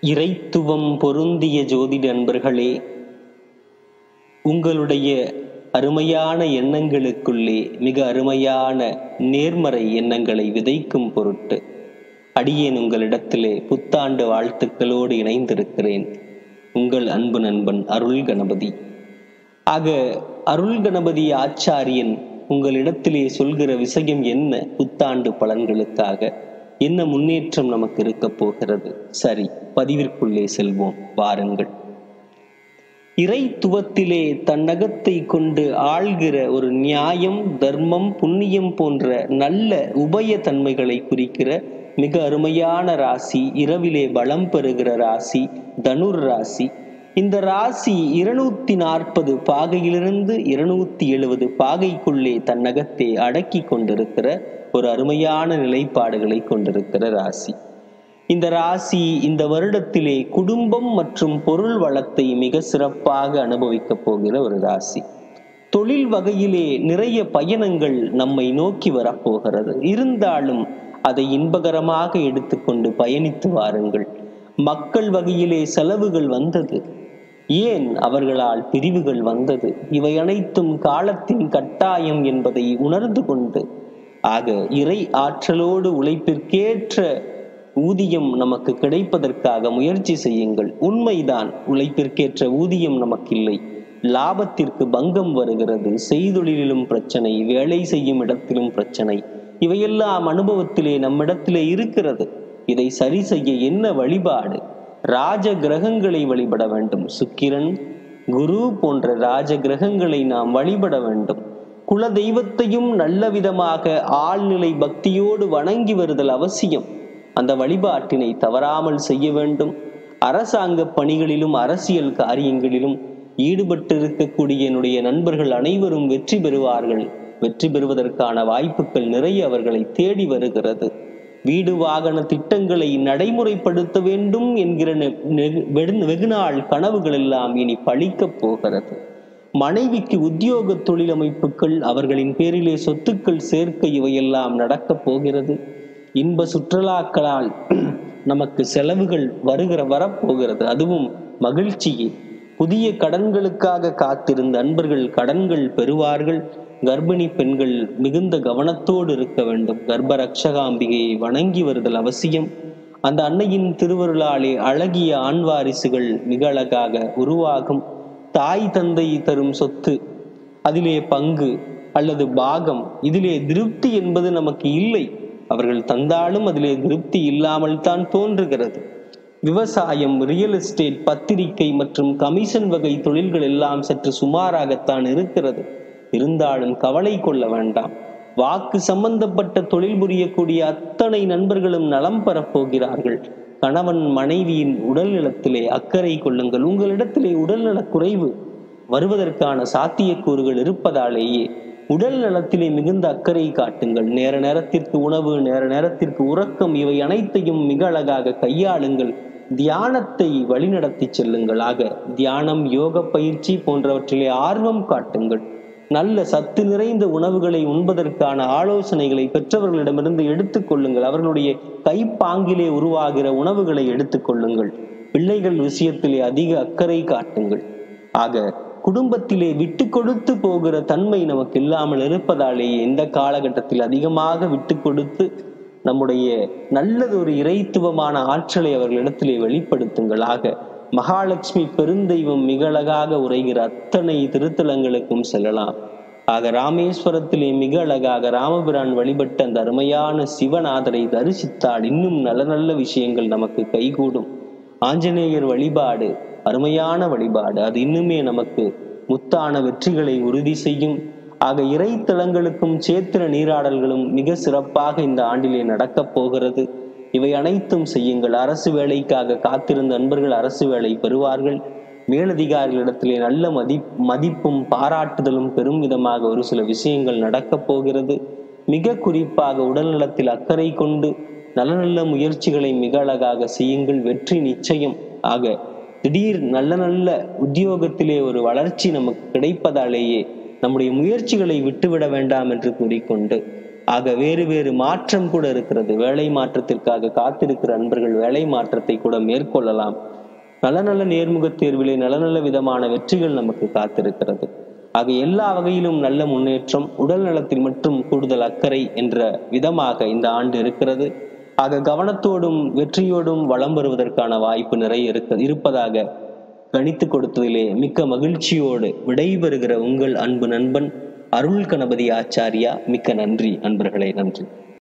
இறைத்துவம் பொருந்திய ஜோதிட அன்பர்களே உங்களுடைய அருமையான எண்ணங்களுக்குள்ளே மிக அருமையான நேர்மறை எண்ணங்களை விதைக்கும் பொருட்டு அடியேன் உங்களிடத்திலே புத்தாண்டு வாழ்த்துக்களோடு இணைந்திருக்கிறேன். உங்கள் அன்பு நண்பன் அருள் கணபதி. ஆக அருள் கணபதி ஆச்சாரியன் உங்களிடத்திலே சொல்கிற விஷயம் என்ன? புத்தாண்டு பலன்களுக்காக. என்ன முன்னேற்றம் நமக்கு இருக்க போகிறது? சரி பதிவிற்குள்ளே செல்வோம். வாருங்கள். இறைத்துவத்திலே தன்னகத்தை கொண்டு ஆள்கிற ஒரு நியாயம் தர்மம் புண்ணியம் போன்ற நல்ல உபய தன்மைகளை குறிக்கிற மிக அருமையான ராசி இரவிலே பலம் பெறுகிற ராசி தனுர் ராசி இந்த ராசி இருநூத்தி நாற்பது பாகையிலிருந்து இருநூத்தி எழுபது பாகைக்குள்ளே தன்னகத்தை அடக்கி கொண்டிருக்கிற ஒரு அருமையான நிலைப்பாடுகளை கொண்டிருக்கிற ராசி. இந்த ராசி இந்த வருடத்திலே குடும்பம் மற்றும் பொருள் வளத்தை மிக சிறப்பாக அனுபவிக்கப் போகிற ஒரு ராசி. தொழில் வகையிலே நிறைய பயணங்கள் நம்மை நோக்கி வரப்போகிறது இருந்தாலும் அதை இன்பகரமாக எடுத்துக்கொண்டு பயணித்து வாருங்கள். மக்கள் வகையிலே செலவுகள் வந்தது. ஏன் அவர்களால் பிரிவுகள் வந்தது? இவை அனைத்தும் காலத்தின் கட்டாயம் என்பதை உணர்ந்து கொண்டு. ஆக இறை ஆற்றலோடு உழைப்பிற்கேற்ற ஊதியம் நமக்கு கிடைப்பதற்காக முயற்சி செய்யுங்கள். உண்மைதான் உழைப்பிற்கேற்ற ஊதியம் நமக்கில்லை. லாபத்திற்கு பங்கம் வருகிறது. செய்தொழிலும் பிரச்சனை வேலை செய்யும் இடத்திலும் பிரச்சனை. இவையெல்லாம் அனுபவத்திலே நம்மிடத்திலே இருக்கிறது. இதை சரி செய்ய என்ன வழிபாடு? ராஜ கிரகங்களை வழிபட வேண்டும். சுக்கிரன் குரு போன்ற ராஜ கிரகங்களை நாம் வழிபட வேண்டும். குல தெய்வத்தையும் நல்ல விதமாக ஆழ்நிலை பக்தியோடு வணங்கி வருதல் அவசியம். அந்த வழிபாட்டினை தவறாமல் செய்ய வேண்டும். அரசாங்க பணிகளிலும் அரசியல் காரியங்களிலும் ஈடுபட்டு இருக்கக்கூடிய என்னுடைய நண்பர்கள் அனைவரும் வெற்றி பெறுவார்கள். வெற்றி பெறுவதற்கான வாய்ப்புகள் நிறைய அவர்களை தேடி வருகிறது. வீடு வாகன திட்டங்களை நடைமுறைப்படுத்த வேண்டும் என்கிற வெகுநாள் கனவுகள் எல்லாம் இனி பழிக்கப் போகிறது. மனைவிக்கு உத்தியோக தொழில் அமைப்புகள் அவர்களின் பேரிலே சொத்துக்கள் சேர்க்க இவையெல்லாம் நடக்கப் போகிறது. இன்ப சுற்றுலாக்களால் நமக்கு செலவுகள் வருகிற வரப்போகிறது. அதுவும் மகிழ்ச்சியே. புதிய கடன்களுக்காக காத்திருந்த அன்பர்கள் கடன்கள் பெறுவார்கள். கர்ப்பிணி பெண்கள் மிகுந்த கவனத்தோடு இருக்க வேண்டும். கர்ப்ப ரக்ஷகாம்பிகையை வணங்கி வருதல் அவசியம். அந்த அன்னையின் திருவருளாலே அழகிய ஆண் வாரிசுகள் மிக அழகாக உருவாகும். தாய் தந்தை தரும் சொத்து அதிலே பங்கு அல்லது பாகம் இதிலே திருப்தி என்பது நமக்கு இல்லை. அவர்கள் தந்தாலும் அதிலே திருப்தி இல்லாமல் தான் தோன்றுகிறது. விவசாயம் ரியல் எஸ்டேட் பத்திரிகை மற்றும் கமிஷன் வகை தொழில்கள் எல்லாம் சற்று சுமாராகத்தான் இருக்கிறது. இருந்தாலும் கவலை கொள்ள வேண்டாம். வாக்கு சம்பந்தப்பட்ட தொழில் புரியக்கூடிய அத்தனை நண்பர்களும் நலம் பெறப்போகிறார்கள் கணவன் மனைவியின் உடல் நலத்திலே அக்கறை கொள்ளுங்கள். உங்களிடத்திலே உடல்நலக் குறைவு வருவதற்கான சாத்தியக்கூறுகள் இருப்பதாலேயே. உடல் நலத்திலே மிகுந்த அக்கறை காட்டுங்கள். நேர நேரத்திற்கு உணவு நேர நேரத்திற்கு உறக்கம் இவை அனைத்தையும் மிக அழகாக கையாளுங்கள். தியானத்தை வழிநடத்தி செல்லுங்கள். ஆக தியானம் யோக பயிற்சி போன்றவற்றிலே ஆர்வம் காட்டுங்கள். நல்ல சத்து நிறைந்த உணவுகளை உண்பதற்கான ஆலோசனைகளை பெற்றவர்களிடமிருந்து எடுத்துக்கொள்ளுங்கள் அவர்களுடைய கைப்பாங்கிலே உருவாகிற உணவுகளை எடுத்துக்கொள்ளுங்கள் பிள்ளைகள் விஷயத்திலே அதிக அக்கறை காட்டுங்கள். ஆக குடும்பத்திலே விட்டு கொடுத்து போகிற தன்மை நமக்கு இல்லாமல் இருப்பதாலேயே இந்த காலகட்டத்தில் அதிகமாக விட்டு கொடுத்து நம்முடைய நல்லது ஒரு இறைத்துவமான ஆற்றலை அவர்களிடத்திலே வெளிப்படுத்துங்களாக மகாலட்சுமி பெருந்தெய்வம் மிக அழகாக உரைகிற அத்தனை திருத்தலங்களுக்கும் செல்லலாம். ஆக ராமேஸ்வரத்திலே மிக அழகாக ராமபிரான் வழிபட்ட அந்த அருமையான சிவநாதரை தரிசித்தால் இன்னும் நல்ல நல்ல விஷயங்கள் நமக்கு கைகூடும். ஆஞ்சநேயர் வழிபாடு அருமையான வழிபாடு. அது இன்னுமே நமக்கு முத்தான வெற்றிகளை உறுதி செய்யும். ஆக இறைத்தலங்களுக்கும் சேத்திர நீராடல்களும் மிக சிறப்பாக இந்த ஆண்டிலே நடக்கப் போகிறது. இவை அனைத்தும் செய்யுங்கள். அரசு வேலைக்காக காத்திருந்த நண்பர்கள் அரசு வேலை பெறுவார்கள். மேலதிகாரிகளிடத்திலே நல்ல மதி மதிப்பும் பாராட்டுதலும் பெரும் விதமாக ஒரு சில விஷயங்கள் நடக்கப் போகிறது. மிக குறிப்பாக உடல்நலத்தில் அக்கறை கொண்டு நல்ல நல்ல முயற்சிகளை மிக அழகாக செய்யுங்கள். வெற்றி நிச்சயம். ஆக திடீர் நல்ல நல்ல உத்தியோகத்திலே ஒரு வளர்ச்சி நமக்கு கிடைப்பதாலேயே நம்முடைய முயற்சிகளை விட்டுவிட வேண்டாம் என்று கூறிக்கொண்டு ஆக வேறு வேறு மாற்றம் கூட இருக்கிறது. வேலை மாற்றத்திற்காக காத்திருக்கிற அன்பர்கள் வேலை மாற்றத்தை கூட மேற்கொள்ளலாம். நல்ல நல்ல நேர்முக தேர்விலே நல்ல நல்ல விதமான வெற்றிகள் நமக்கு காத்திருக்கிறது. ஆக எல்லா வகையிலும் நல்ல முன்னேற்றம் உடல் நலத்தில் மட்டும் கூடுதல் அக்கறை என்ற விதமாக இந்த ஆண்டு இருக்கிறது. ஆக கவனத்தோடும் வெற்றியோடும் வளம் வருவதற்கான வாய்ப்பு நிறைய இருக்க இருப்பதாக கணித்து கொடுத்ததிலே மிக்க மகிழ்ச்சியோடு விடைபெறுகிற உங்கள் அன்பு நண்பன் அருள் கணபதி ஆச்சாரியா மிக்க நன்றி அன்பர்களே நன்றி.